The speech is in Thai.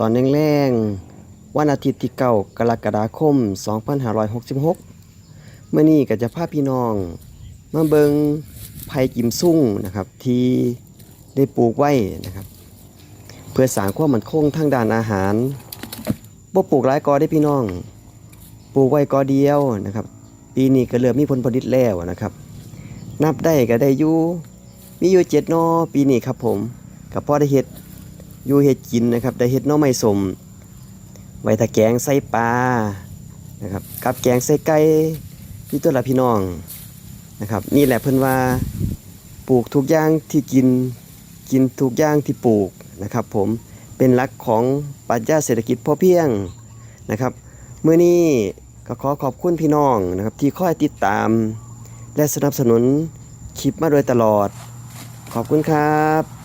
ตอนแรงๆวันอาทิตย์ที่9กรกฎาคม 2566 เมื่อนี้ก็จะพาพี่น้อง มาเบิงไผ่กิมซุ่งนะครับที่ได้ปลูกไว้นะครับ เพื่อสร้างความมั่นคงทางด้านอาหารบ่ปลูกหลายกอได้พี่น้อง ปลูกไว้กอเดียวนะครับ ปีนี้ก็เริ่มมีผลผลิตแล้วนะครับ นับได้ก็ได้อยู่มีอยู่เจ็ดนอปีนี้ครับผมกับพ่อได้เฮ็ด อยู่เฮ็ดกินนะครับ ได้เฮ็ดน่อไม้สมไว้ถ้าแกงใส่ปลานะครับกับแกงใส่ไก่พี่ตัวละพี่น้องนะครับ นี่แหละเพิ่อนว่าปลูกทุกอย่างที่กินกินทุกอย่างที่ปลูกนะครับผมเป็นหลักของปรัชญาเศรษฐกิจพอเพียงนะครับเมื่อนี้ก็ขอขอบคุณพี่น้องนะครับที่คอยติดตาม และสนับสนุนคลิปมาโดยตลอด ขอบคุณครับ